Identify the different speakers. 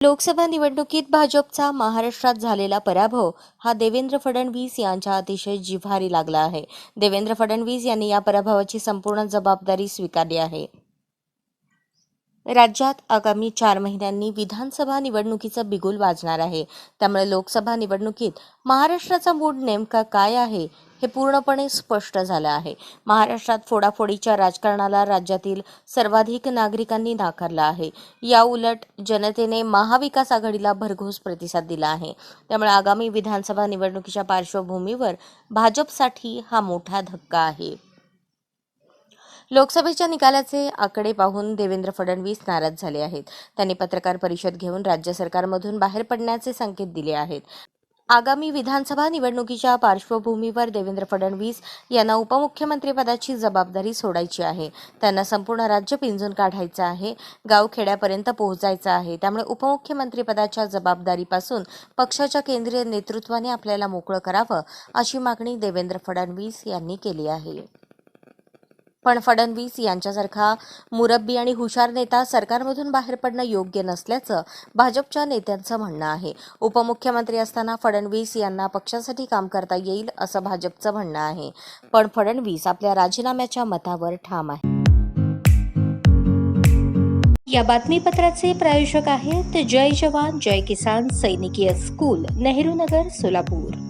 Speaker 1: लोकसभा निवडणुकीत भाजपचा महाराष्ट्रात झालेला पराभव हा देवेंद्र फडणवीस यांच्या अतिशय जिव्हारी लागला आहे. देवेंद्र फडणवीस यांनी या पराभवाची संपूर्ण जबाबदारी स्वीकारली आहे. राज्यात आगामी चार महिन्यांनी विधानसभा निवडणुकीचं बिगुल वाजणार आहे. त्यामुळे लोकसभा निवडणुकीत महाराष्ट्राचा मूड नेमका काय आहे हे पूर्णपणे स्पष्ट झालं आहे. महाराष्ट्रात फोडाफोडीच्या राजकारणाला राज्यातील सर्वाधिक नागरिकांनी नाकारलं आहे. या उलट जनतेने महाविकास आघाडीला भरघोस प्रतिसाद दिला आहे. त्यामुळे आगामी विधानसभा निवडणुकीच्या पार्श्वभूमीवर भाजपसाठी हा मोठा धक्का आहे. लोकसभेच्या निकालाचे आकडे पाहून देवेंद्र फडणवीस नाराज झाले आहेत. त्यांनी पत्रकार परिषद घेऊन राज्य सरकारमधून बाहेर पडण्याचे संकेत दिले आहेत. आगामी विधानसभा निवडणुकीच्या पार्श्वभूमीवर देवेंद्र फडणवीस यांना उपमुख्यमंत्रीपदाची जबाबदारी सोडायची आहे. त्यांना संपूर्ण राज्य पिंजून काढायचं आहे गावखेड्यापर्यंत पोहोचायचं आहे. त्यामुळे उपमुख्यमंत्रीपदाच्या जबाबदारीपासून पक्षाच्या केंद्रीय नेतृत्वाने आपल्याला मोकळं करावं अशी मागणी देवेंद्र फडणवीस यांनी केली आहे. पण फडणवीस यांच्यासारखा मुरब्बी आणि हुशार नेता सरकारमधून बाहेर पडणं योग्य नसल्याचं भाजपच्या नेत्यांचं म्हणणं आहे. उपमुख्यमंत्री असताना फडणवीस यांना पक्षासाठी काम करता येईल असं भाजपचं म्हणणं आहे. पण फडणवीस आपल्या राजीनाम्याच्या मतावर ठाम आहे. या बातमीपत्राचे प्रायोजक आहेत जय जवान जय किसान सैनिकीय स्कूल नेहरू नगर सोलापूर.